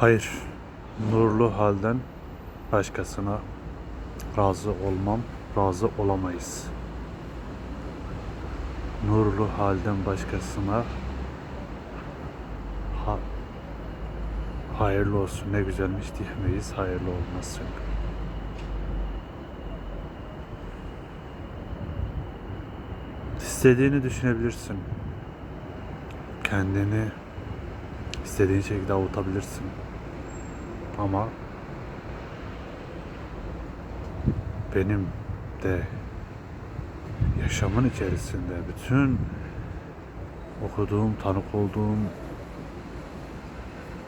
Hayır, nurlu halden başkasına razı olmam, razı olamayız. Nurlu halden başkasına ha, hayırlı olsun ne güzelmiş diyemeyiz, hayırlı olmasın. İstediğini düşünebilirsin. Kendini istediğin şekilde avutabilirsin. Ama benim de yaşamın içerisinde bütün okuduğum, tanık olduğum,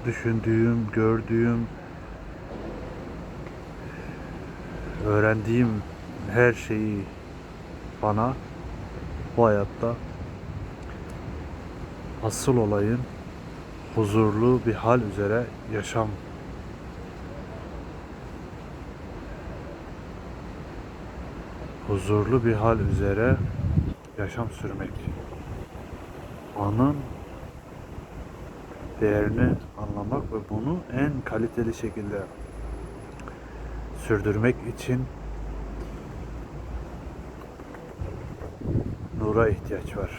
düşündüğüm, gördüğüm, öğrendiğim her şeyi bana bu hayatta asıl olayın huzurlu bir hal üzere yaşam huzurlu bir hal üzere yaşam sürmek. Anın değerini anlamak ve bunu en kaliteli şekilde sürdürmek için nura ihtiyaç var.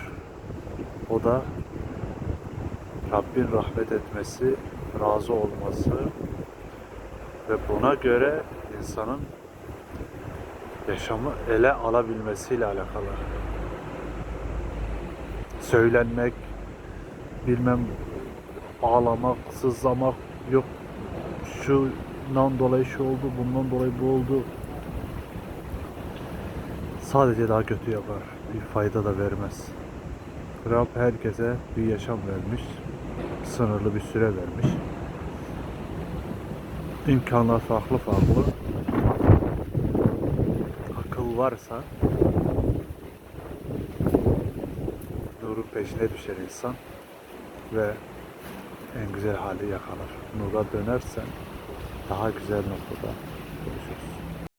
O da Rabbin rahmet etmesi, razı olması ve buna göre insanın yaşamı ele alabilmesiyle alakalı. Söylenmek, bilmem ağlamak, sızlamak, yok şundan dolayı şu oldu, bundan dolayı bu oldu. Sadece daha kötü yapar. Bir fayda da vermez. Rab herkese bir yaşam vermiş. Sınırlı bir süre vermiş. İmkanlar farklı farklı. Akıl varsa nurun peşine düşer insan ve en güzel hali yakalar. Nura dönersen daha güzel noktada görüşürüz.